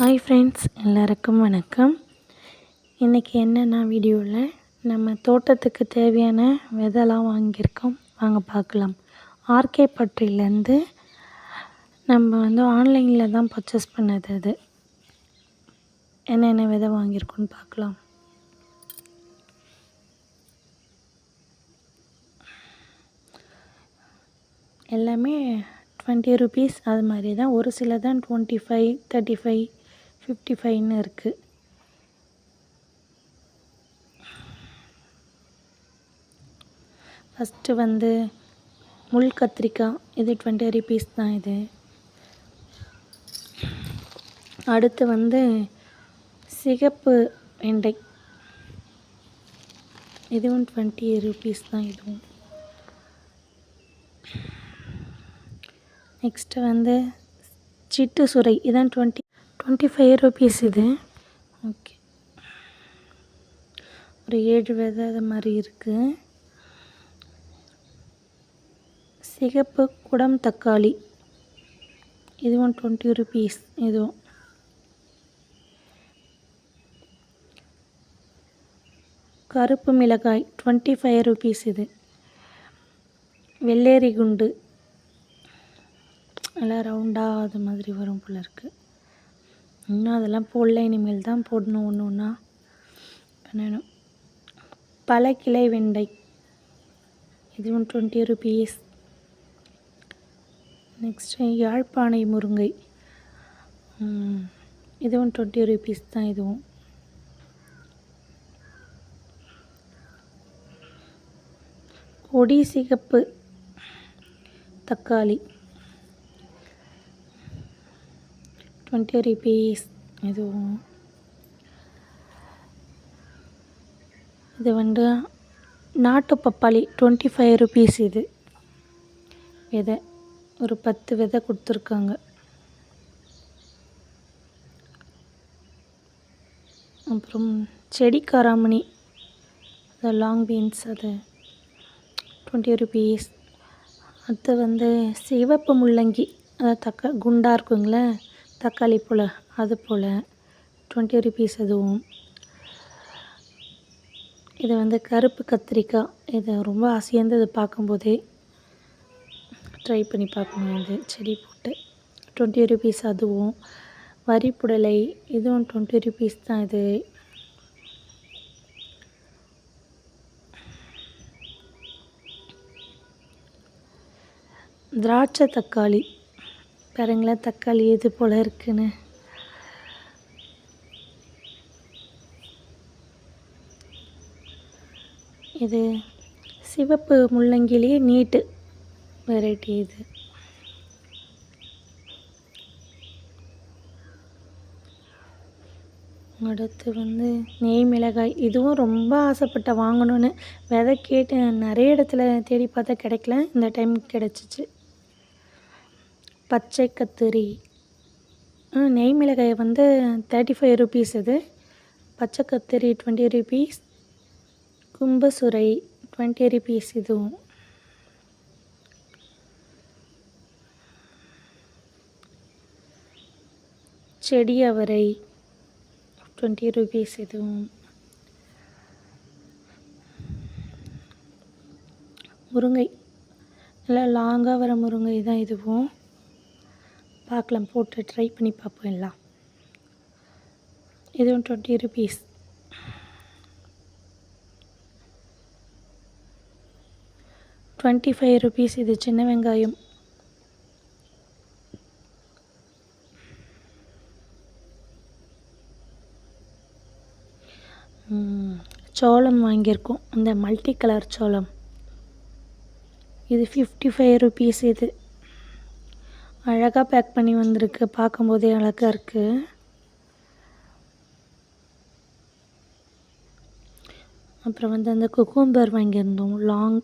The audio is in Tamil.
ஹாய் ஃப்ரெண்ட்ஸ் எல்லாருக்கும் வணக்கம். இன்றைக்கி என்னென்ன வீடியோவில் நம்ம தோட்டத்துக்கு தேவையான விதைலாம் வாங்கியிருக்கோம். வாங்க பார்க்கலாம். ஆர்கே பட்டியிலேருந்து நம்ம வந்து ஆன்லைனில் தான் பர்ச்சேஸ் பண்ணது அது. என்னென்ன விதை வாங்கியிருக்கோன்னு பார்க்கலாம். எல்லாமே டுவெண்ட்டி ருபீஸ் அது மாதிரி தான். ஒரு சில தான் twenty five thirty five fifty ஃபைவ்னு இருக்குது ஃபஸ்ட்டு வந்து முள் கத்திரிக்காய் இது டுவெண்ட்டி ருபீஸ் தான் இது. அடுத்து வந்து சிகப்பு வெண்டை. இதுவும் டுவெண்ட்டி ருபீஸ் தான் இதுவும். நெக்ஸ்ட்டு வந்து சிட்டு சுரை இதான் டுவெண்ட்டி டுவெண்ட்டி ஃபைவ் ருபீஸ் இது. ஓகே ஒரு ஏழு விதை அது மாதிரி இருக்குது சிகப்பு குடம் தக்காளி. இதுவும் டுவெண்ட்டி ருபீஸ் இதுவும். கருப்பு மிளகாய் டுவெண்ட்டி ஃபைவ் ருபீஸ் இது. வெள்ளேரி குண்டு. நல்லா ரவுண்டாக அது மாதிரி வரும் போல் இருக்குது இன்னும் அதெல்லாம் போடல இனிமேல் தான் போடணும் ஒன்று ஒன்றா பண்ணணும் பல கிளை வெண்டை. இதுவும் டுவெண்ட்டி ருபீஸ் நெக்ஸ்ட்டு யாழ்ப்பாணை முருங்கை. இதுவும் டுவெண்ட்டி ருபீஸ் தான் இதுவும். கொடி சிகப்பு. தக்காளி. டுவெண்ட்டி ருபீஸ் இதுவும் இது வந்து நாட்டு பப்பாளி டுவெண்ட்டி ஃபைவ் ருபீஸ் இது. விதை. ஒரு பத்து விதை கொடுத்துருக்காங்க. அப்புறம் செடி காராமணி. அது லாங் பீன்ஸ் அது. டுவெண்ட்டி ருபீஸ் அடுத்து வந்து சிவப்பு முள்ளங்கி. அதாவது தக்க குண்டாக இருக்குங்களே. தக்காளி போல் அது போல் டுவெண்ட்டி ருபீஸ் அதுவும். இது வந்து கருப்பு கத்திரிக்காய் இது ரொம்ப ஆசையாக இருந்தது பார்க்கும்போதே ட்ரை பண்ணி பார்க்கணும். இது செடி போட்டு. டுவெண்ட்டி ருபீஸ் அதுவும். வரி புடலை இதுவும் டுவெண்ட்டி ருபீஸ் தான் இது. திராட்சை தக்காளி. பாருங்களேன் தக்காளி எது போல் இருக்குன்னு. இது சிவப்பு முள்ளங்கிலேயே நீட்டு வெரைட்டி இது. அடுத்து வந்து நெய் மிளகாய் இதுவும் ரொம்ப ஆசைப்பட்ட வாங்கணும்னு விதை கேட்டு நிறைய இடத்துல தேடி பார்த்தா கிடைக்கல. இந்த டைம் கிடச்சிச்சு. பச்சை கத்திரி. நெய் மிளகாய் வந்து தேர்ட்டி ஃபைவ் ருபீஸ் இது. பச்சை கத்திரி டுவெண்ட்டி ருபீஸ் கும்பசுரை டுவெண்ட்டி ருபீஸ் இதுவும். செடி அவரை டுவெண்ட்டி ருபீஸ் இதுவும். முருங்கை. நல்லா லாங்காக வர முருங்கை தான் இதுவும். பார்க்கலாம் போட்டு ட்ரை பண்ணி பார்ப்போம் எல்லாம் இதுவும் twenty rupees twenty five rupees இது சின்ன வெங்காயம். சோளம் வாங்கியிருக்கோம். அந்த மல்டி கலர் சோளம். இது ஃபிஃப்டி ஃபைவ் ருபீஸ் இது. அழகாக பேக் பண்ணி வந்திருக்கு. பார்க்கும்போதே அழகாக இருக்குது அப்புறம் வந்து அந்த குக்கும்பர் வாங்கியிருந்தோம். லாங்